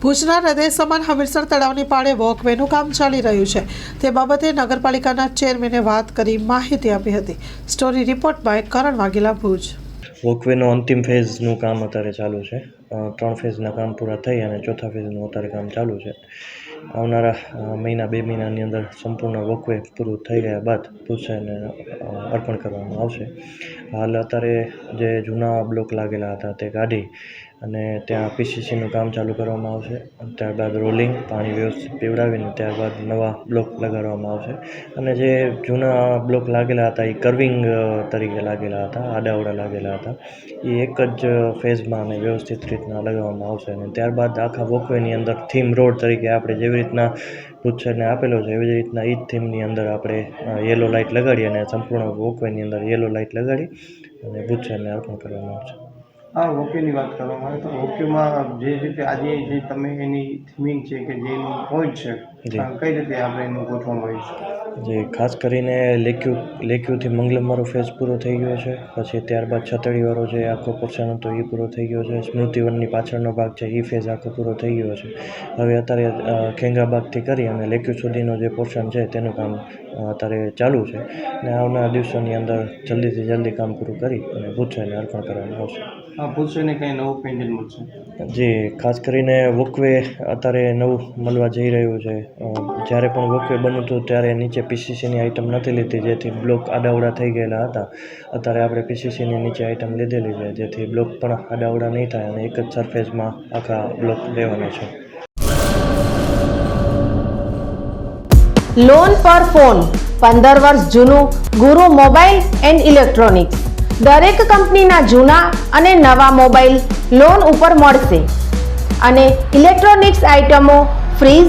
ભુજના હૃદય સમાન હમીરસર તળાવની પાળે વોકવેનું કામ ચાલી રહ્યું છે. તે બાબતે નગરપાલિકાના ચેરમેને વાત કરી માહિતી આપી હતી. Story report by Karan Vaghela, Bhuj. વોકવેનો અંતિમ ફેઝનું કામ અત્યારે ચાલુ છે. ત્રણ ફેઝના કામ પૂરા થઈ અને ચોથા ફેઝનું અત્યારે કામ ચાલુ છે. આવનારા મહિના બે મહિનાની અંદર સંપૂર્ણ વોકવે પૂરું થઈ ગયા બાદ ભૂસાઈને અર્પણ કરવામાં આવશે. હાલ અત્યારે જે જૂના બ્લોક લાગેલા હતા તે કાઢી અને ત્યાં પીસીસીનું કામ ચાલુ કરવામાં આવશે. ત્યારબાદ રોલિંગ, પાણી વ્યવસ્થિત પીવડાવીને ત્યારબાદ નવા બ્લોક લગાડવામાં આવશે. અને જે જૂના બ્લોક લાગેલા હતા, એ કર્વિંગ તરીકે લાગેલા હતા, આડાઅવળા લાગેલા હતા, એ એક જ ફેઝમાં અને વ્યવસ્થિત રીતના લગાવવામાં આવશે. અને ત્યારબાદ આખા વોકવેની અંદર થીમ રોડ તરીકે આપણે જેવી રીતના ભૂતસરને આપેલો છે, એવી જ રીતના એ જ થીમની અંદર આપણે યલો લાઇટ લગાડી અને સંપૂર્ણ વોકવેની અંદર યલો લાઇટ લગાડી અને ભૂતસરને અર્પણ કરવામાં આવશે. હા હોકીની વાત કરવામાં આવે તો હોકીમાં જે રીતે આજે જે તમે એની થીમિંગ છે કે જે એનું પોઈન્ટ છે કઈ રીતે આપણે એનું ગોઠવવામાં આવ્યું જે ખાસ કરીને લેક્યુ લેક્યુથી મારો ફેઝ પૂરો થઈ ગયો છે. પછી ત્યારબાદ છતડીવાળો જે આખો પોર્શન હતો એ પૂરો થઈ ગયો છે. સ્મૃતિવનની પાછળનો ભાગ છે એ ફેઝ આખો પૂરો થઈ ગયો છે. હવે અત્યારે ખેંગાબાગથી કરી અને લેક્યુ સુધીનો જે પોર્શન છે તેનું કામ અત્યારે ચાલુ છે. અને આવનારા દિવસોની અંદર જલ્દીથી જલ્દી કામ પૂરું કરી અને ભૂતસાઈને અર્પણ કરવામાં આવશે. હા પૂછશે કંઈ નવું પેન્ડલ મળશે? જે ખાસ કરીને વોકવે અત્યારે નવું મળવા જઈ રહ્યું છે. જ્યારે પણ વોકવે બન્યું હતું ત્યારે નીચે પીસીસીની આઇટમ નથી લીધી, જેથી બ્લોક આડાવડા થઈ ગયેલા હતા. અત્યારે આપણે પીસીસીની નીચે આઇટમ લીધેલી છે, જેથી બ્લોક પણ આડાવડા નહીં થાય અને એક જ સરફેસમાં આખા બ્લોક લેવાના છે. લોન પર ફોન પંદર વર્ષ જૂનું, ગુરુ મોબાઈલ એન્ડ ઇલેક્ટ્રોનિક્સ દરેક કંપનીના જૂના અને નવા મોબાઈલ લોન ઉપર મળશે. અને ઇલેક્ટ્રોનિક્સ આઇટમો fridge